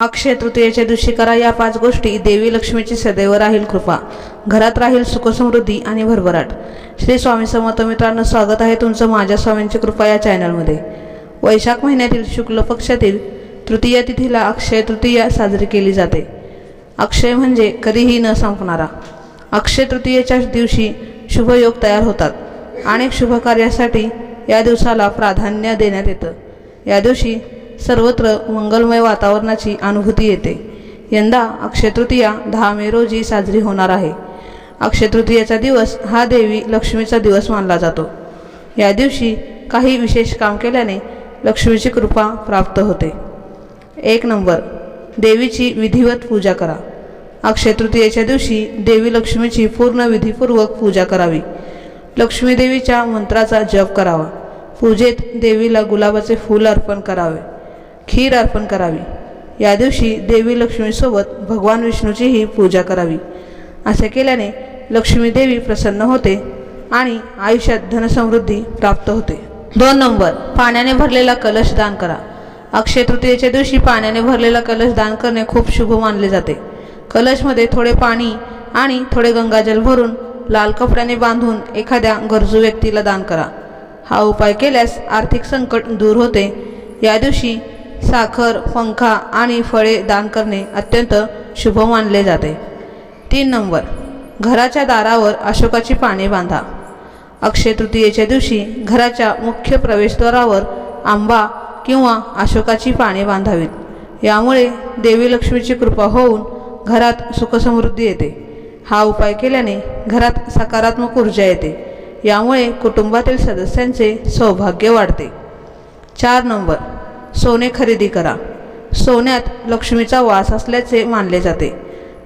अक्षय तृतीयेच्या दिवशी करा या पाच गोष्टी. देवी लक्ष्मीची सदैव राहील कृपा. घरात राहील सुखसमृद्धी आणि भरभराट. श्री स्वामी समर्थ मित्रांनो स्वागत आहे तुमचं माझ्या स्वामींची कृपा या चॅनलमध्ये. वैशाख महिन्यातील शुक्ल पक्षातील तृतीय तिथीला अक्षय तृतीया साजरी केली जाते. अक्षय म्हणजे कधीही न संपणारा. अक्षय तृतीयेच्या दिवशी शुभयोग तयार होतात अनेक शुभ कार्यासाठी या दिवसाला प्राधान्य देण्यात येतं. या दिवशी सर्वत्र मंगलमय वातावरणाची अनुभूती येते. यंदा अक्षयतृतीया दहा मे रोजी साजरी होणार आहे. अक्षयतृतीयाचा दिवस हा देवी लक्ष्मीचा दिवस मानला जातो. या दिवशी काही विशेष काम केल्याने लक्ष्मीची कृपा प्राप्त होते. एक नंबर. देवीची विधिवत पूजा करा. अक्षयतृतीयेच्या दिवशी देवी लक्ष्मीची पूर्ण विधीपूर्वक पूजा करावी. लक्ष्मीदेवीच्या मंत्राचा जप करावा. पूजेत देवीला गुलाबाचे फूल अर्पण करावे. खीर अर्पण करावी. या दिवशी देवी लक्ष्मीसोबत भगवान विष्णूचीही पूजा करावी. असे केल्याने लक्ष्मी देवी प्रसन्न होते आणि आयुष्यात धनसमृद्धी प्राप्त होते. दोन नंबर. पाण्याने भरलेला कलश दान करा. अक्षय तृतीयेच्या दिवशी पाण्याने भरलेला कलश दान करणे खूप शुभ मानले जाते. कलशमध्ये थोडे पाणी आणि थोडे गंगाजल भरून लाल कपड्याने बांधून एखाद्या गरजू व्यक्तीला दान करा. हा उपाय केल्यास आर्थिक संकट दूर होते. या दिवशी साखर पंखा आणि फळे दान करणे अत्यंत शुभ मानले जाते. तीन नंबर घराच्या दारावर अशोकाची पाने बांधा. अक्षय तृतीयेच्या दिवशी घराच्या मुख्य प्रवेशद्वारावर आंबा किंवा अशोकाची पाने बांधावीत. यामुळे देवी लक्ष्मीची कृपा होऊन घरात सुखसमृद्धी येते. हा उपाय केल्याने घरात सकारात्मक ऊर्जा येते. यामुळे कुटुंबातील सदस्यांचे सौभाग्य वाढते. चार नंबर सोने खरेदी करा. सोन्यात लक्ष्मीचा वास असल्याचे मानले जाते.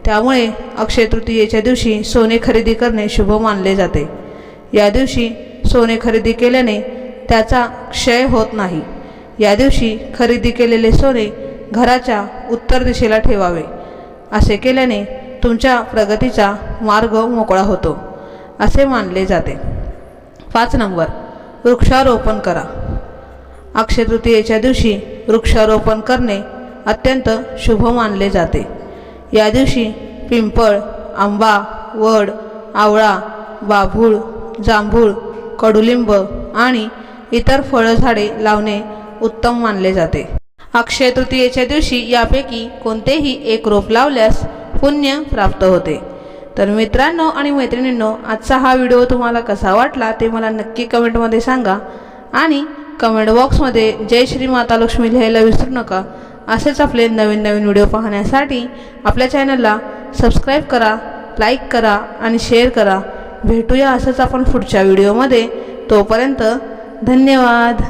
त्यामुळे अक्षय तृतीयेच्या दिवशी सोने खरेदी करणे शुभ मानले जाते. या दिवशी सोने खरेदी केल्याने त्याचा क्षय होत नाही. या दिवशी खरेदी केलेले सोने घराच्या उत्तर दिशेला ठेवावे. असे केल्याने तुमच्या प्रगतीचा मार्ग मोकळा होतो असे मानले जाते. पाच नंबर. वृक्षारोपण करा. अक्षय तृतीयेच्या दिवशी वृक्षारोपण करणे अत्यंत शुभ मानले जाते. या दिवशी पिंपळ आंबा वड आवळा बाभूळ जांभूळ कडुलिंब आणि इतर फळझाडे लावणे उत्तम मानले जाते. अक्षय तृतीयेच्या दिवशी यापैकी कोणतेही एक रोप लावल्यास पुण्य प्राप्त होते. तर मित्रांनो आणि मैत्रिणींनो आजचा हा व्हिडिओ तुम्हाला कसा वाटला ते मला नक्की कमेंटमध्ये सांगा आणि कमेंट बॉक्समध्ये जय श्री माता लक्ष्मी लिहायला विसरू नका. असेच आपले नवीन नवीन व्हिडिओ पाहण्यासाठी आपल्या चॅनलला सबस्क्राईब करा लाईक करा आणि शेअर करा. भेटूया असंच आपण पुढच्या व्हिडिओमध्ये. तोपर्यंत धन्यवाद.